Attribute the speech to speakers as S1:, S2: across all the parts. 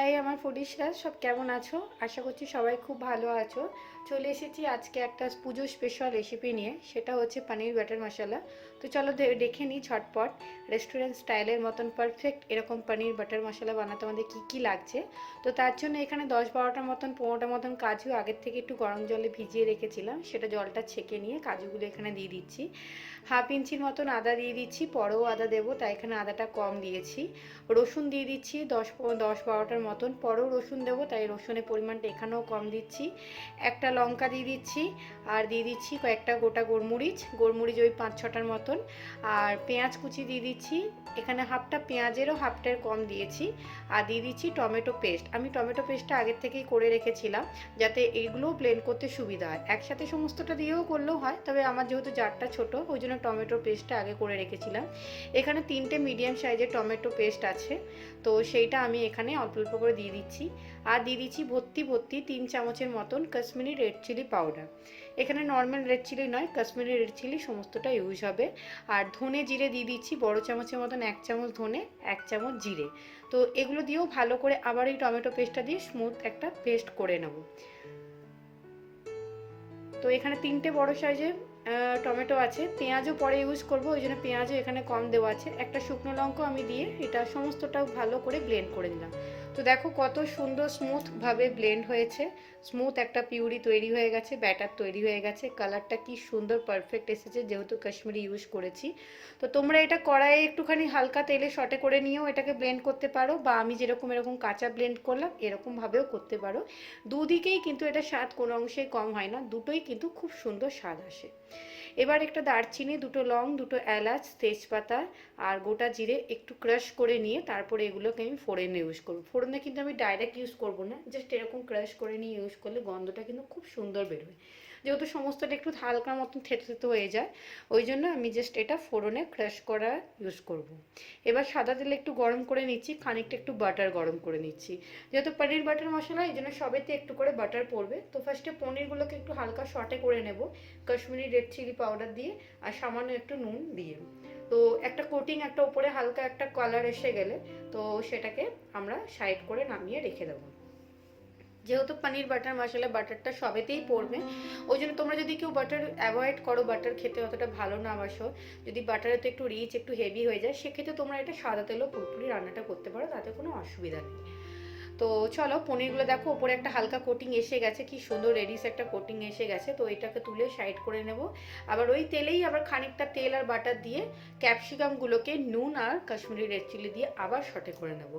S1: হ্যাঁ আমার ফুডিশরা সব কেমন আছো? আশা করছি সবাই খুব ভালো আছো। চলে এসেছি আজকে একটা পুজো স্পেশাল রেসিপি নিয়ে, সেটা হচ্ছে পানির বাটার মশলা। তো চলো দেখে নিই ঝটপট রেস্টুরেন্ট স্টাইলের মতন পারফেক্ট এরকম পনির বাটার মশলা বানাতে আমাদের কী কী লাগছে। তো তার জন্য এখানে দশ বারোটার মতন পনেরোটার মতন কাজু, আগের থেকে একটু গরম জলে ভিজিয়ে রেখেছিলাম। সেটা জলটা ছেঁকে নিয়ে কাজুগুলো এখানে দিয়ে দিচ্ছি। হাফ ইঞ্চির মতন আদা দিয়ে দিচ্ছি, পরেও আদা দেবো, তাই এখানে আদাটা কম দিয়েছি। রসুন দিয়ে দিচ্ছি দশ দশ বারোটার মতন, পরেও রসুন দেবো, তাই রসুনের পরিমাণটা এখানেও কম দিচ্ছি। একটা লঙ্কা দিয়ে দিচ্ছি, আর দিয়ে দিচ্ছি কয়েকটা গোটা গোলমরিচ। গোলমরিচ ওই পাঁচ ছটার মতন। আর পেঁয়াজ কুচি দিয়ে দিচ্ছি। এখানে হাফটা পেঁয়াজেরও হাফটার কম দিয়েছি। আর দিয়ে দিচ্ছি টমেটো পেস্ট। আমি টমেটো পেস্টটা আগের থেকেই করে রেখেছিলাম যাতে এগুলোও ব্লেন্ড করতে সুবিধা হয়। একসাথে সমস্তটা দিয়েও করলেও হয়, তবে আমার যেহেতু জারটা ছোট, ওই জন্য টমেটো পেস্টটা আগে করে রেখেছিলাম। এখানে তিনটে মিডিয়াম সাইজের টমেটো পেস্ট আছে। তো সেইটা আমি এখানে অল্প অল্প করে দিয়ে দিচ্ছি। আর দিয়ে দিচ্ছি ভর্তি ভর্তি তিন চামচের মতন কাশ্মীরি রেড চিলি পাউডার এখানে নর্মাল রেড চিলি নয়, কাশ্মীরি রেড চিলি সমস্তটা ইউজ হবে। আর ধনে জিরে দিয়ে দিচ্ছি, বড় চামচের মতন এক চামচ ধনে, এক চামচ জিরে। তো এগুলো দিয়েও ভালো করে আবার এই টমেটো পেস্টটা দিয়ে স্মুথ একটা পেস্ট করে নেব। তো এখানে তিনটে বড় সাইজের টমেটো আছে। পেঁয়াজও পরে ইউজ করব, ওই জন্য পেঁয়াজও এখানে কম দেওয়া আছে। একটা শুকনো লঙ্কা আমি দিয়ে এটা সমস্তটা ভালো করে ব্লেন্ড করে দিলাম তো দেখো কত সুন্দর স্মুথভাবে ব্লেন্ড হয়েছে। স্মুথ একটা পিউরি তৈরি হয়ে গেছে ব্যাটার তৈরি হয়ে গেছে। কালারটা কি সুন্দর পারফেক্ট এসেছে যেহেতু কাশ্মীরি ইউজ করেছি। তো তোমরা এটা কড়াইয়ে একটুখানি হালকা তেলে শটে করে নিয়েও এটাকে ব্লেন্ড করতে পারো বা আমি যেরকম এরকম কাঁচা ব্লেন্ড করলাম এরকমভাবেও করতে পারো। দুদিকেই কিন্তু এটা স্বাদ কোনো অংশেই কম হয় না, দুটোই কিন্তু খুব সুন্দর স্বাদ আসে। এবার একটা দারচিনি, দুটো লং, দুটো এলাচ, তেজপাতা আর গোটা জিরে একটু ক্রাশ করে নিয়ে তারপরে এগুলোকে আমি ফোড়নে ইউজ করব। ফোড়নে কিন্তু আমি ডাইরেক্ট ইউজ করব না জাস্ট এরকম ক্রাশ করে নিয়ে ইউজ করলে গন্ধটা কিন্তু খুব সুন্দর বেরোয়। যেহেতু সমস্তটা একটু হালকার মতন থেতো থেতো হয়ে যায়, ওই জন্য আমি জাস্ট এটা ফোড়নে ক্রাশ করা ইউজ করব। এবার সাদা তেলে একটু গরম করে নিচ্ছি, খানিকটা একটু বাটার গরম করে নিচ্ছি। যেহেতু পনির বাটার মশলা, এই জন্য সবেতে একটু করে বাটার পড়বে। তো ফার্স্টে পনিরগুলোকে একটু হালকা শর্টে করে নেব, কাশ্মীরি রেড চিলি পাউডার দিয়ে আর সামান্য একটু নুন দিয়ে। তো একটা কোটিং একটা উপরে হালকা একটা কালার এসে গেলে, তো সেটাকে আমরা সাইড করে নামিয়ে রেখে দেবো। যেহেতু পনির, বাটার, মশলা, বাটারটা সবেতেই পড়বে। ওই জন্য তোমরা যদি কেউ বাটার অ্যাভয়েড করো, বাটার খেতে অতটা ভালো না বাসো। যদি বাটারে তো একটু রিচ একটু হেভি হয়ে যায়, সেক্ষেত্রে তোমরা এটা সাদা তেলেও পুরোপুরি রান্নাটা করতে পারো, তাতে কোনো অসুবিধা নেই। তো চলো পনিরগুলো দেখো, ওপরে একটা হালকা কোটিং এসে গেছে, কি সুন্দর রেডিস একটা কোটিং এসে গেছে, তো এটাকে তুলে সাইড করে নেব। আবার ওই তেলেই আবার খানিকটা তেল আর বাটার দিয়ে ক্যাপসিকামগুলোকে নুন আর কাশ্মীরি রেড চিলি দিয়ে আবার শটে করে নেব।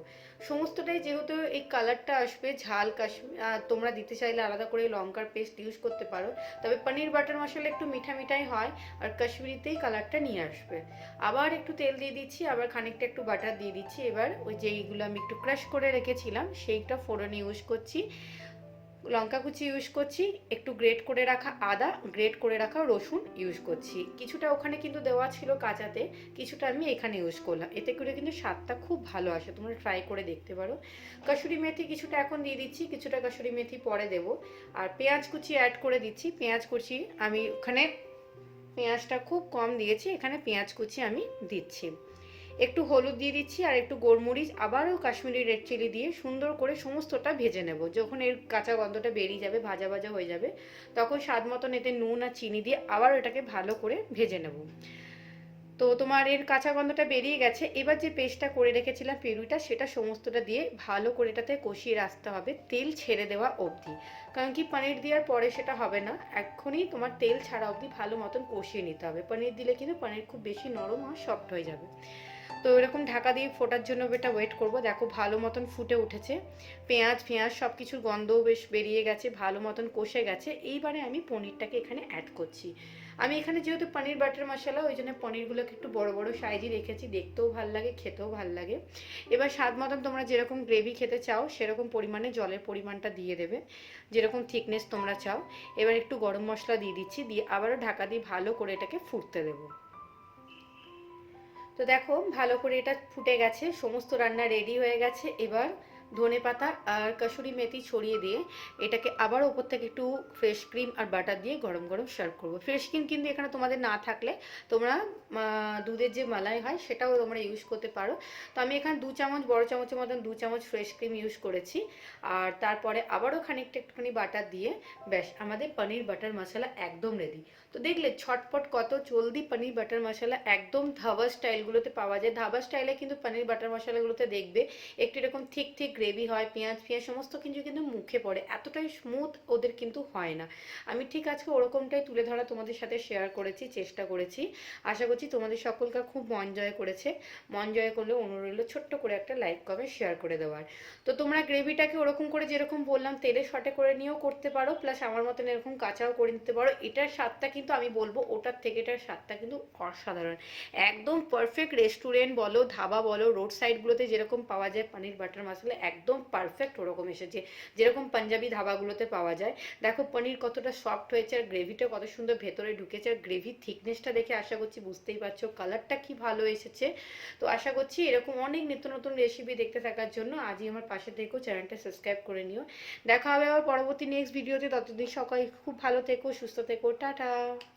S1: সমস্তটাই যেহেতু এই কালারটা আসবে, ঝাল কাশ্মীর তোমরা দিতে চাইলে আলাদা করে লঙ্কার পেস্ট ইউজ করতে পারো। তবে পনির বাটার মশলা একটু মিঠা মিঠাই হয় আর কাশ্মীরিতেই কালারটা নিয়ে আসবে। আবার একটু তেল দিয়ে দিচ্ছি, আবার খানিকটা একটু বাটার দিয়ে দিচ্ছি। এবার ওই যেইগুলো আমি একটু ক্রাশ করে রেখেছিলাম সেইটা ফোড়ন ইউজ করছি। লঙ্কা কুচি ইউজ করছি, একটু গ্রেট করে রাখা আদা গ্রেট করে রাখা রসুন ইউজ করছি। কিছুটা ওখানে কিন্তু দেওয়া ছিল কাঁচাতে, কিছুটা আমি এখানে ইউজ করলাম। এতে করে কিন্তু স্বাদটা খুব ভালো আসে, তোমরা ট্রাই করে দেখতে পারো। কাসুরি মেথি কিছুটা এখন দিয়ে দিচ্ছি, কিছুটা কাসুরি মেথি পরে দেব। আর পেঁয়াজ কুচি অ্যাড করে দিচ্ছি। পেঁয়াজ কুচি আমি ওখানে, পেঁয়াজটা খুব কম দিয়েছি, এখানে পেঁয়াজ কুচি আমি দিচ্ছি। একটু হলুদ দিয়ে দিচ্ছি আর একটু গোলমরিচ, আবারও কাশ্মীরি রেড চিলি দিয়ে সুন্দর করে সমস্তটা ভেজে নেব। যখন এর কাঁচা গন্ধটা বেরিয়ে যাবে, ভাজা ভাজা হয়ে যাবে, তখন স্বাদ মতন এতে নুন আর চিনি দিয়ে আবার এটাকে ভালো করে ভেজে নেব। তো তোমার এর কাঁচা গন্ধটা বেরিয়ে গেছে। এবার যে পেস্টটা করে রেখেছিলাম পেরুটা সেটা সমস্তটা দিয়ে ভালো করে এটাতে কষিয়ে রাখতে হবে তেল ছেড়ে দেওয়া অবধি। কারণ কি পনির দেওয়ার পরে সেটা হবে না। এখনই তোমার তেল ছাড়া অবধি ভালো মতন কষিয়ে নিতে হবে। পনির দিলে কিন্তু পনির খুব বেশি নরম আর সফট হয়ে যাবে। তো এরকম ঢাকা দিয়ে ফোটার জন্য এটা ওয়েট করব। দেখো ভালো মতন ফুটে উঠেছে। পেঁয়াজ পেঁয়াজ সব কিছুর গন্ধও বেশ বেরিয়ে গেছে, ভালো মতন কষে গেছে। এইবারে আমি পনিরটাকে এখানে অ্যাড করছি। আমি এখানে যেহেতু পনির বাটার মশলা, ওই জন্য পনিরগুলোকে একটু বড় বড় সাইজই রেখেছি। দেখতেও ভালো লাগে, খেতেও ভালো লাগে। এবার স্বাদ মতন তোমরা যেরকম গ্রেভি খেতে চাও, সেরকম পরিমাণে জলের পরিমাণটা দিয়ে দেবে। যেরকম থিকনেস তোমরা চাও। এবার একটু গরম মশলা দিয়ে দিচ্ছি, দিয়ে আবারও ঢাকা দিয়ে ভালো করে এটাকে ফুটতে দেবো। তো দেখো, ভালো করে এটা ফুটে গেছে, সমস্ত রান্না রেডি হয়ে গেছে। এবার ধনে পাতা আর কাসুরি মেথি ছড়িয়ে দিয়ে এটাকে আবার ওপর থেকে একটু ফ্রেশ ক্রিম আর বাটার দিয়ে গরম গরম সার্ভ করব। ফ্রেশ ক্রিম কিন্তু এখানে তোমাদের না থাকলে তোমরা দুধের যে মালাই হয় সেটাও তোমরা ইউজ করতে পারো। তো আমি এখানে দু চামচ, বড় চামচের মতন দু চামচ ফ্রেশ ক্রিম ইউজ করেছি। আর তারপরে আবারও খানিকটা একটুখানি বাটার দিয়ে, ব্যাস, আমাদের পনির বাটার মশলা একদম রেডি তো দেখলে ছটপট কত জলদি পনির বাটার মশলা একদম ধাবা স্টাইলগুলোতে পাওয়া যায়। ধাবা স্টাইলে কিন্তু পনির বাটার মশলাগুলোতে দেখবে একটু এরকম ঠিক ঠিক গ্রেভি হয়, পেঁয়াজ পেঁয়াজ সমস্ত কিছু কিন্তু মুখে পড়ে, এতটাই স্মুথ ওদের কিন্তু হয় না। আমি ঠিক আজকে ওরকমটাই তুলে ধরা তোমাদের সাথে শেয়ার করেছি, চেষ্টা করেছি। আশা করছি তোমাদের সকলকে খুব মন জয় করেছে। মন জয় করলে অনুরোধ ছোট্ট করে একটা লাইক কমেন্ট শেয়ার করে দেওয়ার। তো তোমরা গ্রেভিটাকে ওরকম করে যেরকম বললাম তেলে শটে করে নিয়েও করতে পারো প্লাস আমার মতন এরকম কাঁচাও করে নিতে পারো। এটার স্বাদটা কিন্তু আমি বলব ওটার থেকে এটার স্বাদটা কিন্তু অসাধারণ। একদম পারফেক্ট রেস্টুরেন্ট বলো, ধাবা বলো রোড সাইডগুলোতে যেরকম পাওয়া যায় পনির বাটার মশলা, একদম পারফেক্ট ওরকম এসেছে। যেরকম পাঞ্জাবি ধাবাগুলোতে পাওয়া যায়। দেখো পনির কতটা সফট হয়েছে আর গ্রেভিটা কত সুন্দর ভেতরে ঢুকেছে আর গ্রেভির থিকনেসটা দেখে আশা করছি বুঝতেই পারছ কালারটা কি ভালো এসেছে। তো আশা করছি এরকম অনেক নিত্য নতুন রেসিপি দেখতে থাকার জন্য আজই আমার পাশে থেকো চ্যানেলটা সাবস্ক্রাইব করে নিও। দেখা হবে আবার পরবর্তী নেক্সট ভিডিওতে ততদিন সকাল খুব ভালো থেকো, সুস্থ থেকো, টাটা। Tchau!